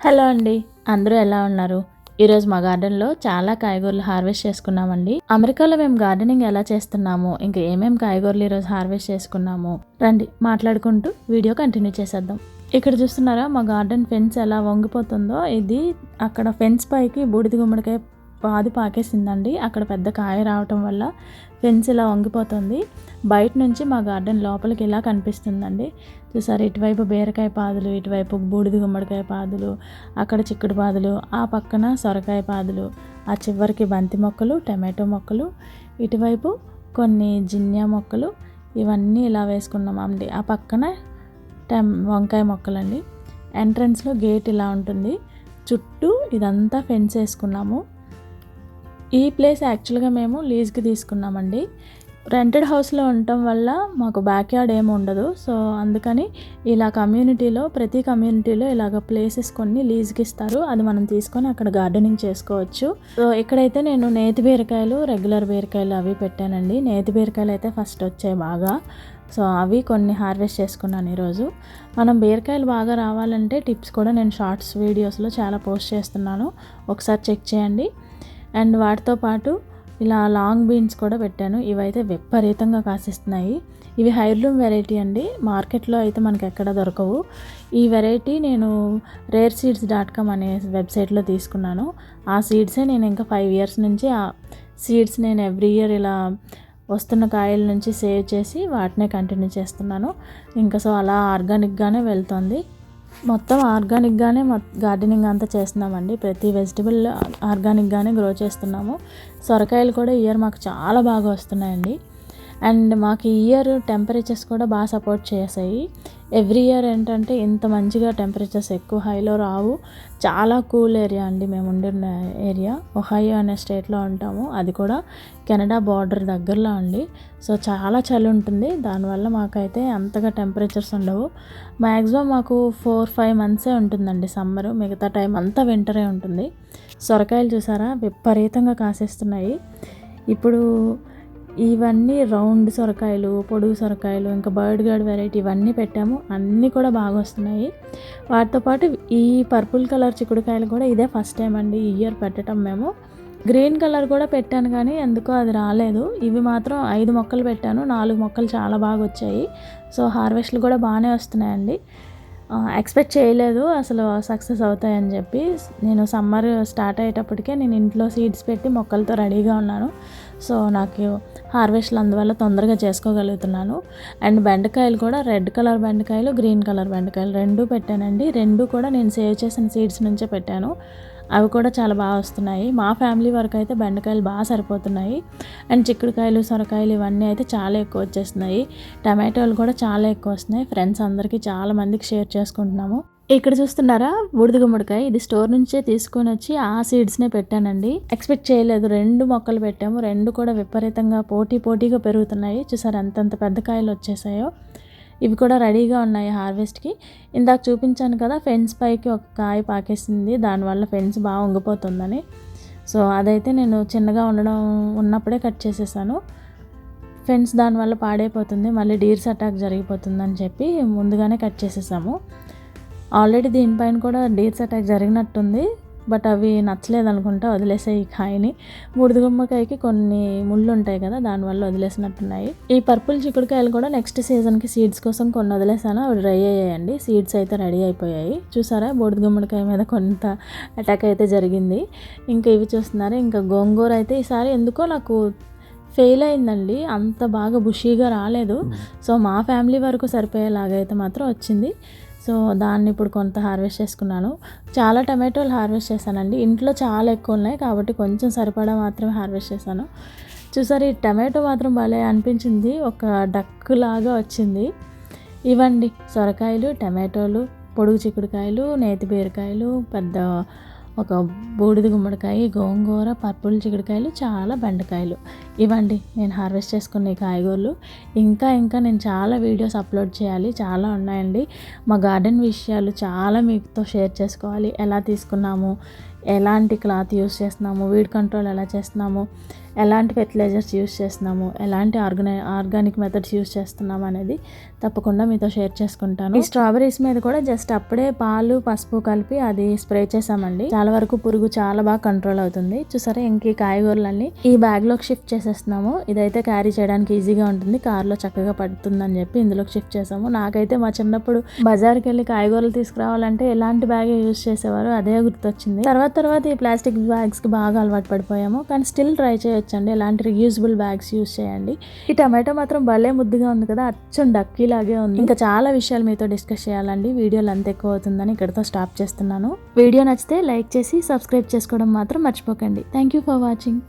Hello అండి అందరూ ఎలా ఉన్నారు? ఈరోజు మా గార్డెన్లో చాలా కాయగూరలు హార్వెస్ట్ చేసుకున్నామండి. అమెరికాలో మేము గార్డెనింగ్ ఎలా చేస్తున్నాము ఇంకా ఏమేం కాయగూరలు ఈరోజు హార్వెస్ట్ చేసుకున్నాము రండి మాట్లాడుకుంటూ వీడియో కంటిన్యూ చేసేద్దాం. ఇక్కడ చూస్తున్నారా మా గార్డెన్ ఫెన్స్ ఎలా వంగిపోతుందో. ఇది అక్కడ ఫెన్స్ పైకి బూడిద గుమ్మడికాయ పాది పాకేసిందండి. అక్కడ పెద్ద కాయ రావటం వల్ల ఫెన్స్ ఇలా వంగిపోతుంది. బయట నుంచి మా గార్డెన్ లోపలికి ఇలా కనిపిస్తుందండి. చూసారు ఇటువైపు బీరకాయ పాదులు ఇటువైపు బూడిద గుమ్మడికాయ పాదులు అక్కడ చిక్కుడు పాదులు ఆ పక్కన సొరకాయ పాదులు ఆ చివరికి బంతి మొక్కలు టమాటో మొక్కలు ఇటువైపు కొన్ని జిన్యా మొక్కలు ఇవన్నీ ఇలా వేసుకున్నామండి. ఆ పక్కన టెం వంకాయ మొక్కలండి. ఎంట్రన్స్లో గేట్ ఇలా ఉంటుంది. చుట్టూ ఇదంతా ఫెన్స్ వేసుకున్నాము. ఈ ప్లేస్ యాక్చువల్గా మేము లీజ్కి తీసుకున్నామండి. రెంటెడ్ హౌస్లో ఉండటం వల్ల మాకు బ్యాక్ యార్డ్ ఏమి ఉండదు. సో అందుకని ఇలా కమ్యూనిటీలో ప్రతి కమ్యూనిటీలో ఇలాగ ప్లేసెస్ కొన్ని లీజ్కి ఇస్తారు. అది మనం తీసుకొని అక్కడ గార్డెనింగ్ చేసుకోవచ్చు. సో ఇక్కడైతే నేను నేతి బీరకాయలు రెగ్యులర్ బీరకాయలు అవి పెట్టానండి. నేతి బీరకాయలు అయితే ఫస్ట్ వచ్చాయి బాగా. సో అవి కొన్ని హార్వెస్ట్ చేసుకున్నాను ఈరోజు. మనం బీరకాయలు బాగా రావాలంటే టిప్స్ కూడా నేను షార్ట్స్ వీడియోస్లో చాలా పోస్ట్ చేస్తున్నాను. ఒకసారి చెక్ చేయండి. అండ్ వాటితో పాటు ఇలా లాంగ్ బీన్స్ కూడా పెట్టాను. ఇవైతే విపరీతంగా కాసిస్తున్నాయి. ఇవి హైర్లూమ్ వెరైటీ అండి. మార్కెట్లో అయితే మనకి ఎక్కడ దొరకవు. ఈ వెరైటీ నేను రేర్ సీడ్స్ డాట్ కామ్ అనే వెబ్సైట్లో తీసుకున్నాను. ఆ సీడ్సే నేను ఇంకా ఫైవ్ ఇయర్స్ నుంచి ఆ సీడ్స్ నేను ఎవ్రీ ఇయర్ ఇలా వస్తున్న కాయల నుంచి సేవ్ చేసి వాటినే కంటిన్యూ చేస్తున్నాను. ఇంకా సో అలా ఆర్గానిక్గానే వెళ్తుంది. మొత్తం ఆర్గానిక్గానే గార్డెనింగ్ అంతా చేస్తున్నామండి. ప్రతి వెజిటబుల్ ఆర్గానిక్గానే గ్రో చేస్తున్నాము. సొరకాయలు కూడా ఇయర్ మాకు చాలా బాగా వస్తున్నాయండి. అండ్ మాకు ఇయర్ టెంపరేచర్స్ కూడా బాగా సపోర్ట్ చేసాయి. ఎవ్రీ ఇయర్ ఏంటంటే ఇంత మంచిగా టెంపరేచర్స్ ఎక్కువ హైలో రావు. చాలా కూల్ ఏరియా అండి మేము ఉండిన ఏరియా. ఒహైయో అనే స్టేట్లో ఉంటాము. అది కూడా కెనడా బార్డర్ దగ్గరలో అండి. సో చాలా చలి ఉంటుంది. దానివల్ల మాకైతే అంతగా టెంపరేచర్స్ ఉండవు. మ్యాక్సిమం మాకు ఫోర్ ఫైవ్ మంత్సే ఉంటుందండి సమ్మర్ మిగతా టైం అంతా వింటరే ఉంటుంది. సొరకాయలు చూసారా? విపరీతంగా కాసేస్తున్నాయి. ఇప్పుడు ఇవన్నీ రౌండ్ సొరకాయలు పొడుగు సొరకాయలు ఇంకా బర్డ్ గార్డ్ వెరైటీ ఇవన్నీ పెట్టాము. అన్నీ కూడా బాగా వస్తున్నాయి. వాటితో పాటు ఈ పర్పుల్ కలర్ చిక్కుడుకాయలు కూడా ఇదే ఫస్ట్ టైం అండి ఈ ఇయర్ పెట్టడం మేము. గ్రీన్ కలర్ కూడా పెట్టాను కానీ ఎందుకో అది రాలేదు. ఇవి మాత్రం ఐదు మొక్కలు పెట్టాను. నాలుగు మొక్కలు చాలా బాగా వచ్చాయి. సో హార్వెస్ట్లు కూడా బాగానే వస్తున్నాయండి. ఎక్స్పెక్ట్ చేయలేదు అసలు సక్సెస్ అవుతాయని చెప్పి. నేను సమ్మర్ స్టార్ట్ అయ్యేటప్పటికే నేను ఇంట్లో సీడ్స్ పెట్టి మొక్కలతో రెడీగా ఉన్నాను. సో నాకు హార్వెస్ట్లు అందువల్ల తొందరగా చేసుకోగలుగుతున్నాను. అండ్ బెండకాయలు కూడా రెడ్ కలర్ బెండకాయలు గ్రీన్ కలర్ బెండకాయలు రెండు పెట్టానండి. రెండు కూడా నేను సేవ్ చేసిన సీడ్స్ నుంచే పెట్టాను. అవి కూడా చాలా బాగా వస్తున్నాయి. మా ఫ్యామిలీ వరకు అయితే బెండకాయలు బాగా సరిపోతున్నాయి. అండ్ చిక్కుడుకాయలు సొరకాయలు ఇవన్నీ అయితే చాలా ఎక్కువ వచ్చేస్తున్నాయి. టమాటోలు కూడా చాలా ఎక్కువ వస్తున్నాయి. ఫ్రెండ్స్ అందరికీ చాలా మందికి షేర్ చేసుకుంటున్నాము. ఇక్కడ చూస్తున్నారా? బూడిద గుమ్మడికాయ. ఇది స్టోర్ నుంచే తీసుకొని వచ్చి ఆ సీడ్స్నే పెట్టానండి. ఎక్స్పెక్ట్ చేయలేదు. రెండు మొక్కలు పెట్టాము. రెండు కూడా విపరీతంగా పోటీ పోటీగా పెరుగుతున్నాయి. చూసారు అంతంత పెద్ద కాయలు వచ్చేసాయో. ఇవి కూడా రెడీగా ఉన్నాయి హార్వెస్ట్కి. ఇందాక చూపించాను కదా ఫెన్స్ పైకి ఒక కాయ పాకేసింది. దానివల్ల ఫెన్స్ బాగా ఉంగిపోతుందని సో అదైతే నేను చిన్నగా ఉండడం ఉన్నప్పుడే కట్ చేసేసాను. ఫెన్స్ దానివల్ల పాడైపోతుంది. మళ్ళీ డీర్స్ అటాక్ జరిగిపోతుందని చెప్పి ముందుగానే కట్ చేసేసాము. ఆల్రెడీ దీనిపైన కూడా డీర్స్ అటాక్ జరిగినట్టుంది బట్ అవి నచ్చలేదు అనుకుంటా వదిలేసాయి ఈ కాయని బూడిద గుమ్మకాయకి కొన్ని ముళ్ళు ఉంటాయి కదా దానివల్ల వదిలేసినట్టున్నాయి. ఈ పర్పుల్ చిక్కుడుకాయలు కూడా నెక్స్ట్ సీజన్కి సీడ్స్ కోసం కొన్ని వదిలేసాను అవి డ్రై అయ్యాయండి. సీడ్స్ అయితే రెడీ అయిపోయాయి. చూసారా బూడిద గుమ్మడికాయ మీద కొంత అటాక్ అయితే జరిగింది. ఇంకా ఇవి చూస్తున్నారు ఇంకా గోంగూర అయితే ఈసారి ఎందుకో నాకు ఫెయిల్ అయిందండి. అంత బాగా బుషీగా రాలేదు. సో మా ఫ్యామిలీ వరకు సరిపోయేలాగైతే మాత్రం వచ్చింది. సో దాన్ని ఇప్పుడు కొంత హార్వెస్ట్ చేసుకున్నాను. చాలా టమాటోలు హార్వెస్ట్ చేశానండి. ఇంట్లో చాలా ఎక్కువ ఉన్నాయి కాబట్టి కొంచెం సరిపడా మాత్రమే హార్వెస్ట్ చేశాను. చూసారు ఈ టమాటో మాత్రం భలే అనిపించింది. ఒక డక్కు లాగా వచ్చింది. ఇవ్వండి సొరకాయలు టమాటోలు పొడుగు చిక్కుడుకాయలు నేతి బీరకాయలు పెద్ద ఒక బూడిద గుమ్మడికాయ గోంగూర పర్పుల్ చిక్కుడుకాయలు చాలా బెండకాయలు. ఇవ్వండి నేను హార్వెస్ట్ చేసుకునే కాయగూరలు. ఇంకా ఇంకా నేను చాలా వీడియోస్ అప్లోడ్ చేయాలి. చాలా ఉన్నాయండి. మా గార్డెన్ విషయాలు చాలా మీతో షేర్ చేసుకోవాలి. ఎలా తీసుకున్నాము ఎలాంటి క్లాత్ యూస్ చేస్తున్నాము వీడ్ కంట్రోల్ ఎలా చేస్తున్నాము ఎలాంటి ఫెర్టిలైజర్స్ యూస్ చేస్తున్నాము ఎలాంటి ఆర్గనై ఆర్గానిక్ మెథడ్స్ యూస్ చేస్తున్నాము అనేది తప్పకుండా మీతో షేర్ చేసుకుంటాను. ఈ స్ట్రాబెరీస్ మీద కూడా జస్ట్ అప్పుడే పాలు పసుపు కలిపి అది స్ప్రే చేసామండి. చాలా వరకు పురుగు చాలా బాగా కంట్రోల్ అవుతుంది. చూసారా ఇంక కాయగూరలన్నీ ఈ బ్యాగ్లోకి షిఫ్ట్ చేసేస్తున్నాము. ఇదైతే క్యారీ చేయడానికి ఈజీగా ఉంటుంది. కార్లో చక్కగా పడుతుందని చెప్పి ఇందులోకి షిఫ్ట్ చేసాము. నాకైతే మా చిన్నప్పుడు బజార్కి వెళ్ళి కాయగూరలు తీసుకురావాలంటే ఎలాంటి బ్యాగ్ యూస్ చేసేవారు అదే గుర్తొచ్చింది. తర్వాత తర్వాత ఈ ప్లాస్టిక్ బ్యాగ్స్కి బాగా అలవాటు పడిపోయాము. కానీ స్టిల్ ట్రై చేయొచ్చండి. ఎలాంటి రియూజబుల్ బ్యాగ్స్ యూస్ చేయండి. ఈ టమాటో మాత్రం భలే ముద్దుగా ఉంది కదా. అచ్చం డక్కీలాగే ఉంది. ఇంకా చాలా విషయాలు మీతో డిస్కస్ చేయాలండి. వీడియోలు అంత ఎక్కువ అవుతుందని ఇక్కడతో స్టాప్ చేస్తున్నాను. వీడియో నచ్చితే లైక్ చేసి సబ్స్క్రైబ్ చేసుకోవడం మాత్రం మర్చిపోకండి. Thank you for watching